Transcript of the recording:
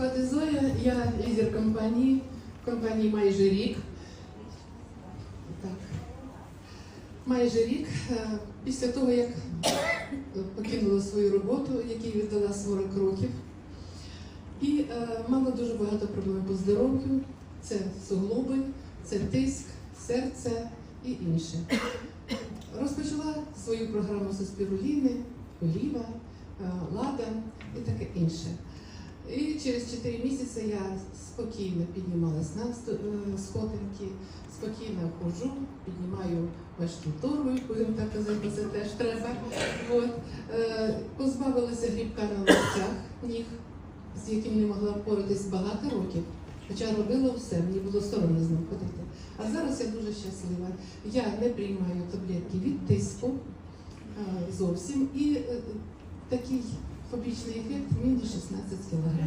звати Зоя, я лідер компанії, компанії майже рік. Так. Майже рік е, після того, як покинула свою роботу, якій віддала 40 років, і мала дуже багато проблем по здоров'ю. Це суглоби, це тиск, серце і інше. Розпочала свою програму з спіруліни, оліва, е, ладан і таке інше. Через 4 місяці я спокійно піднімалась на е, сходинки, спокійно ходжу, піднімаю важку торбу, будемо так казати, це теж треба. От. Е, Позбавилася грібка на локтях ніг, з яким не могла впоратись багато років. Хоча робила все, мені було соромно з ним ходити. А зараз я дуже щаслива. Я не приймаю таблетки від тиску е, зовсім. І такий побічний ефект мінус 16 кг.